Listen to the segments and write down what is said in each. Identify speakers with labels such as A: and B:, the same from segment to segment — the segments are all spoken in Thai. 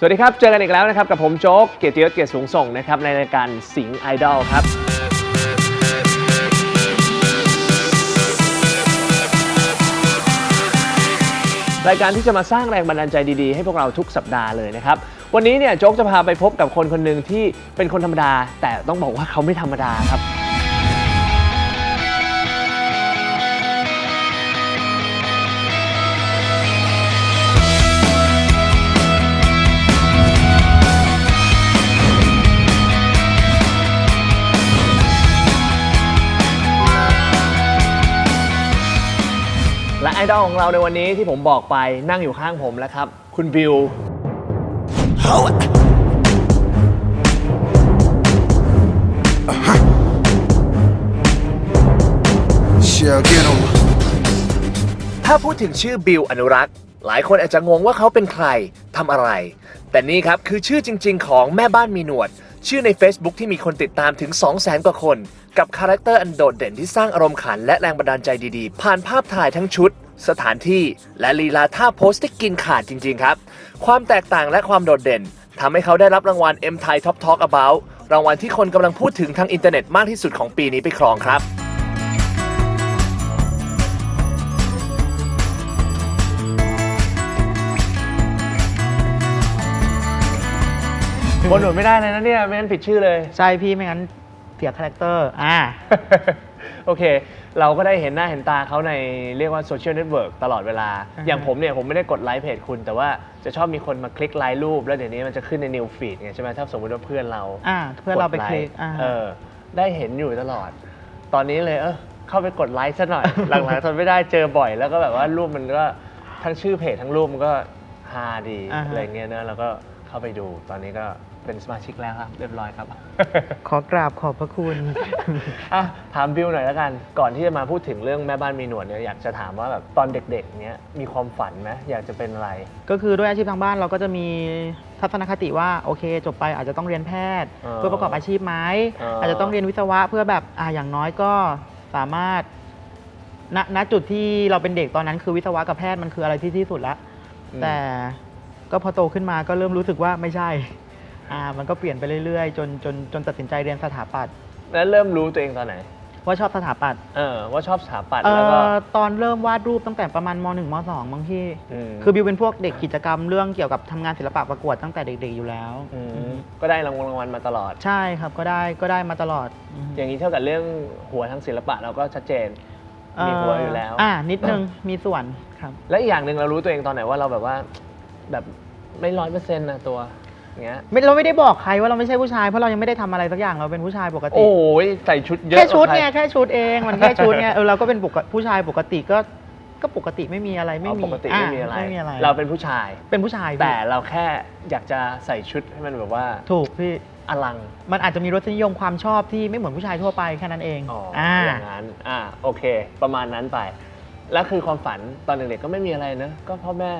A: สวัสดีครับ เจอกันอีกแล้วนะครับ กับผมโจ๊ก เกียรติยศเกียรติสูงส่งนะครับ ในรายการสิงห์ไอดอลครับ รายการที่จะมาสร้างแรงบันดาลใจดีๆ ให้พวกเราทุกสัปดาห์เลยนะครับ วันนี้เนี่ยโจ๊กจะพาไปพบกับคนคนหนึ่งที่เป็นคนธรรมดา แต่ต้องบอกว่าเขาไม่ธรรมดาครับ และไอดอลของเราในวันนี้ที่ผมบอกไปนั่งอยู่ข้างผมแล้วครับ คุณบิว
B: Shell, get 'em.
A: ถ้าพูดถึงชื่อบิวอนุรักษ์ หลายคนอาจจะงงว่าเขาเป็นใครทำอะไร แต่นี่ครับคือชื่อจริง ๆ ของแม่บ้านมีหนวด ชื่อใน Facebook ที่มีคนติดตามถึง 200,000 กว่าคน กับคาแรคเตอร์อันโดดเด่นที่สร้างอารมณ์ขันและแรงบันดาลใจดีๆ ผ่านภาพถ่ายทั้งชุด สถานที่ และลีลาท่าโพสที่กินขาดจริง ๆ ครับ ความแตกต่างและความโดดเด่นทำให้เขาได้รับรางวัล M Thai Top Talk About รางวัลที่คนกำลังพูดถึงทางอินเทอร์เน็ตมากที่สุดของปีนี้ไปครองครับ บนหนุนไม่ได้เลยนะเนี่ยไม่งั้นผิดชื่อเลย
C: ใช่พี่ไม่งั้นเสียคาแรคเตอร์อ่า
A: โอเค เราก็ได้เห็นหน้าเห็นตาเขาในเรียกว่าโซเชียลเน็ตเวิร์กตลอดเวลา
C: อ่าฮะ
A: อย่างผมเนี่ย ผมไม่ได้กดไลค์เพจคุณ แต่ว่าจะชอบมีคนมาคลิกไลค์รูป แล้วเดี๋ยวนี้มันจะขึ้นในนิวฟีดไงใช่ไหมถ้าสมมติว่าเพื่อนเรา
C: อ่า เพื่อนเราไป
A: ด
C: คลิกอ่า
A: เออ ได้เห็นอยู่ตลอด ตอนนี้เลย เออเข้าไปกดไลค์ซะหน่อย หลังๆทนไม่ได้เจอบ่อย แล้วก็แบบว่ารูปมันก็ทั้งชื่อเพจทั้งรูปมันก็ฮาดี
C: อ่าฮะ
A: อะไรเงี้ยเนอะแล้วก็ เข้าไปดู ตอนนี้ก็เป็นสมาชิกแล้วครับ เรียบร้อยครับ
C: ขอกราบขอบพระคุณ
A: อะถามบิวหน่อยแล้วกัน ก่อนที่จะมาพูดถึงเรื่องแม่บ้านมีหนวดเนี่ยอยากจะถามว่าแบบตอนเด็กๆเนี้ยมีความฝันไหมอยากจะเป็นอะไร
C: ก็คือด้วยอาชีพทางบ้านเราก็จะมีทัศนคติว่าโอเค จบไปอาจจะต้องเรียนแพทย์
A: อ่า
C: เพื่อประกอบอาชีพไหม
A: อ่า
C: อาจจะต้องเรียนวิศวะเพื่อแบบอ่าอย่างน้อยก็สามารถณณจุดที่เราเป็นเด็กตอนนั้นคือวิศวะกับแพทย์มันคืออะไรที่ที่สุดละ
A: อืม
C: แต่ ก็พอโตขึ้นมาก็เริ่มรู้สึกว่าไม่ใช่อ่ามันก็เปลี่ยนไปเรื่อยๆ จนจนจนตัดสินใจเรียนสถาปัตย์
A: แล้วเริ่มรู้ตัวเองตอนไหน
C: ว่าชอบสถาปัตย์
A: เออ ว่าชอบสถาปัตย์
C: เอ่
A: แล้วก็
C: อตอนเริ่มวาดรูปตั้งแต่ประมาณม .1 ม .2 บางที่
A: ม
C: คือบิวเป็นพวกเด็กกิจกรรมเรื่องเกี่ยวกับทำงานศิลปะประกวดตั้งแต่เด็กๆอยู่แล้ว
A: อืม
C: อืม
A: ก็ได้รางวัลรางวัลมาตลอด
C: ใช่ครับก็ได้ก็ได้มาตลอดอืม
A: อย่างนี้เท่ากับเรื่องหัวทางศิลปะเราก็ชัดเจน มีหัวอยู่แล้ว
C: อ่านิดนึง มีส่วนครับ
A: และอีกอย่างหนึ่งเรารู้ตัวเองตอนไหนว่าเราแบบว่า แบบไม่ร้อยเปอร์เซ็นต์นะตัวอย่างเงี้ย
C: ไม่เราไม่ได้บอกใครว่าเราไม่ใช่ผู้ชายเพราะเรายังไม่ได้ทำอะไรสักอย่างเราเป็นผู้ชายปกติ
A: โอ้ยใส่ชุดเยอะ
C: แค่ชุด
A: กว่า
C: ไง
A: ใคร
C: แค่ชุดเองมันแค่ชุดไงเออเราก็เป็นปกติผู้ชายปกติก็ก็ปกติไม่มีอะไรไม่
A: อ๋อ
C: มี
A: ปกติไม่มีอะไร
C: ไม่มีอะไร
A: เราเป็นผู้ชาย
C: เป็นผู้ชายพี่
A: แต่เราแค่อยากจะใส่ชุดให้มันแบบว่า
C: ถูกพี่
A: อลัง
C: มันอาจจะมีรสนิยมความชอบที่ไม่เหมือนผู้ชายทั่วไปแค่นั้นเอง
A: อ๋ออาอย่างนั้นอ่าโอเค ประมาณนั้นไป แล้วคือความฝันตอนเด็กๆก็ไม่มีอะไรนะ ก็พ่อแม่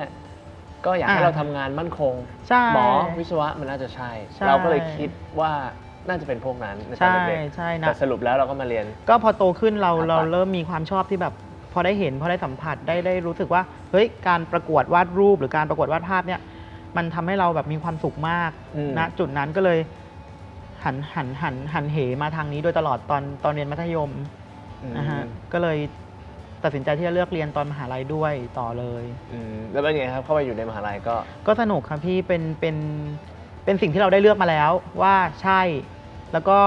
A: ก็อยากให้
C: อ่า
A: เราทำงานมั่นคง
C: ใช่
A: หมอวิศวะมันน่าจะใช่
C: ใช่
A: เราก็เลยคิดว่าน่าจะเป็นพวกนั้นในตอน
C: ใช่
A: เด็ก
C: ใช่
A: ๆ
C: นะ
A: แต่สรุปแล้วเราก็มาเรียน
C: ก็พอโตขึ้นเรา
A: สถาปัตย์
C: เราเริ่มมีความชอบที่แบบ พอได้เห็นพอได้สัมผัสได้ได้รู้สึกว่าเฮ้ยการประกวดวาดรูปหรือการประกวดวาดภาพเนี่ยมันทำให้เราแบบมีความสุขมาก
A: อืม
C: ณจุดนั้นก็เลยหันหันหันหันเหมาทางนี้โดยตลอดตอนตอนเรียนมัธยม
A: อืม
C: นะฮะก็เลย ตัดสินใจที่จะเลือกเรียนตอนมหาลัยด้วยต่อเลย
A: อืมแล้วเป็นไงครับเข้าไปอยู่ในมหาลัยก็
C: ก็สนุกครับพี่เป็นเป็นเป็นสิ่งที่เราได้เลือกมาแล้วว่าใช่ แล้วก็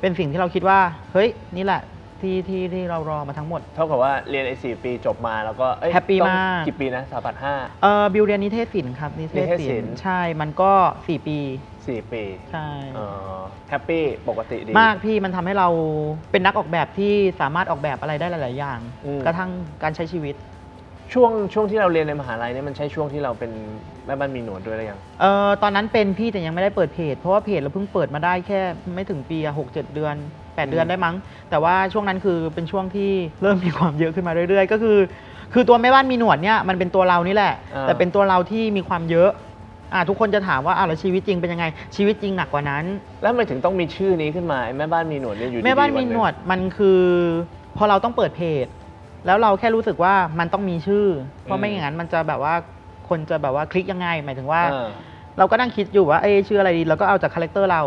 C: เป็นสิ่งที่เราคิดว่า เฮ้ย นี่แหละ ที่ที่ที่เรารอมาทั้งหมด
A: เท่ากับว่าเรียนไอ้สี่ปีจบมาแล้วก็เอ้ย
C: แฮปปี้
A: ต้อง
C: มาก
A: กี่ปีนะสถาปัตย์ห้า
C: เออบิวเรียนนิเทศศิลป์ครับนิเทศ
A: นิเทศศิ
C: ศิ
A: ล
C: ล
A: ป์
C: ป์ใช่มันก็ 4 ปี
A: สี่ปี
C: ใช่
A: เออแฮปปี้ปกติดี
C: มากพี่มันทำให้เราเป็นนักออกแบบที่สามารถออกแบบอะไรได้หลาย ๆ อย่าง
A: อืม
C: กระทั่งการใช้ชีวิต
A: ช่วงช่วงที่เราเรียนในมหาลัยเนี่ยมันใช่ช่วงที่เราเป็นแม่บ้านมีหนวดด้วยหรือยัง
C: เออตอนนั้นเป็นพี่แต่ยังไม่ได้เปิดเพจ เพราะว่าเพจเราเพิ่งเปิดมาได้แค่ไม่ถึงปีอะหกเจ็ดเดือน 8 เดือนได้มั้ง แต่ว่าช่วงนั้นคือเป็นช่วงที่เริ่มมีความเยอะขึ้นมาเรื่อย ๆ ก็คือ คือตัวแม่บ้านมีหนวดเนี่ยมันเป็นตัวเรานี่แหละ
A: อ่า
C: แต่เป็นตัวเราที่มีความเยอะอ่าทุกคนจะถามว่าอ่าแล้วชีวิตจริงเป็นยังไง ชีวิตจริงหนักกว่านั้น
A: แล้วทำไมถึงต้องมีชื่อนี้ขึ้นมาไอ้แม่บ้านมีหนวดเนี่ยอยู่ดีๆ
C: แม่บ้านมี
A: ง
C: หนวดมันคือ พอเราต้องเปิดเพจ แล้วเราแค่รู้สึกว่ามันต้องมีชื่อ เพราะไม่อย่างนั้นมันจะแบบว่าคนจะแบบว่าคลิกยังไง หมายถึงว่า
A: เออ
C: เราก็นั่งคิดอยู่ว่าเอ้ยชื่ออะไรดีเราก็เอาจากคาแรคเตอร์เรา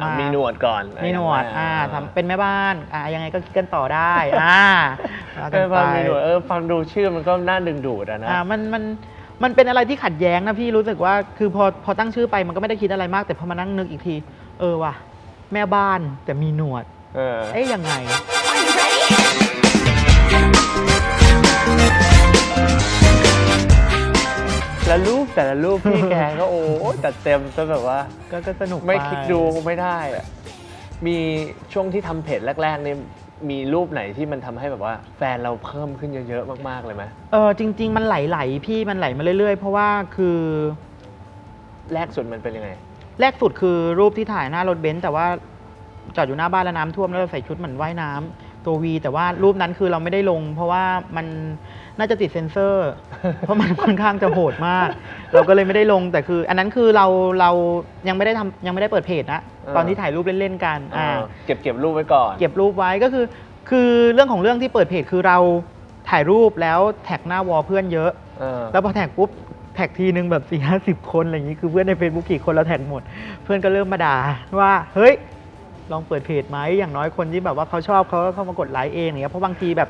A: อะ
C: มา
A: มีหนวดก่อน
C: มีหนวดอ่าทำเป็นแม่บ้านอ่ายังไงก็คิดกันต่อได้อ่าว่า
A: เอ
C: กัน
A: อ
C: ไป
A: ฟังมีหนวดเออฟังดูชื่อมันก็น่าดึงดูดอะนะ
C: อ่ามันมันมันเป็นอะไรที่ขัดแย้งนะพี่รู้สึกว่าคือพอพอตั้งชื่อไปมันก็ไม่ได้คิดอะไรมากแต่พอมานั่งนึกอีกที เออว่ะแม่บ้านแต่มีหนวด
A: เออ
C: เอ๊ยยังไง
A: แล้วรูปแต่ละรูปพี่แกก็โอ้จัดเต็มจนแบบว่า
C: ก็ก็สนุก
A: ไม่
C: ป
A: คลิกดูไม่ได้อะมีช่วงที่ทำเพจแรกๆนี่มีรูปไหนที่มันทำให้แบบว่า แฟนเราเพิ่มขึ้นเยอะๆมากๆเลยไหม
C: เออจริง ๆ มันไหลๆพี่มันไหลมาเรื่อยๆ เพราะว่าคือ
A: แรกสุดมันเป็นยังไง
C: แรกสุดคือรูปที่ถ่ายหน้ารถเบนซ์แต่ว่าจอดอยู่หน้าบ้านแล้วน้ำท่วมแล้วเราใส่ชุดเหมือนว่ายน้ำ ตัววีแต่ว่ารูปนั้นคือเราไม่ได้ลง เพราะว่ามันน่าจะติดเซ็นเซอร์ เพราะมันค่อนข้างจะโหดมาก เราก็เลยไม่ได้ลงแต่คือ อันนั้นคือเราเรายังไม่ได้ทำยังไม่ได้เปิดเพจนะ
A: เออ
C: ตอนที่ถ่ายรูปเล่นๆกันอ่า
A: เออเก็บเก็บรูปไว้ก่อน
C: เก็บรูปไว้ก็คือ คือเรื่องของเรื่องที่เปิดเพจคือเราถ่ายรูปแล้วแท็กหน้าวอลเพื่อนเยอะ
A: เออ
C: แล้วพอแท็กปุ๊บแท็กทีนึงแบบสี่ห้าสิบคนอะไรอย่างนี้คือเพื่อนใน Facebook กี่คนเราแท็กหมด เพื่อนก็เริ่มมาด่าว่าเฮ้ย ลองเปิดเพจไหมอย่างน้อยคนที่แบบว่าเขาชอบเขาก็เข้ามากดไลค์เองอย่างเงี้ยเพราะบางทีแบบ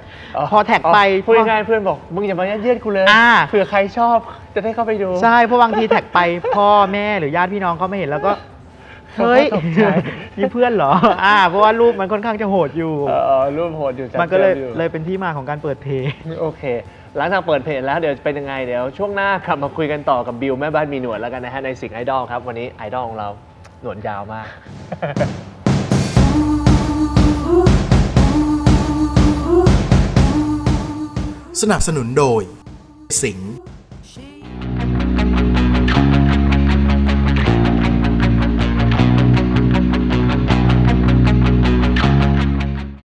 C: พอแท็กไป
A: พูดง่ายๆเพื่อนบอกมึงอย่ามายัดเยียดกูเลย
C: อ่า
A: เผื่อใครชอบจะได้เข้าไปดู
C: ใช่เพราะบางทีแท็กไปพ่อแม่หรือญาติพี่น้องเขาไม่เห็นแล้วก็ เฮ้ย
A: เขาก็ตกใจ
C: นี่เพื่อนเหรอ อ่า เพราะว่ารูปมันค่อนข้างจะโหดอยู่
A: เออเออรูปโหดอยู่จัด
C: มันก็เลย
A: ต็อ
C: เลยเป็นที่มาของการเปิดเพจ
A: โอเค หลังจากเปิดเพจแล้วเดี๋ยวเป็นยังไงเดี๋ยวช่วงหน้ากลับมาคุยกันต่อกับบิวแม่บ้านมีหนวดแล้วกันนะฮะในสิ่งไอดอลครับวันนี้ไอดอลของเราหนวดยาวมาก
D: สนับสนุนโดย สิงห์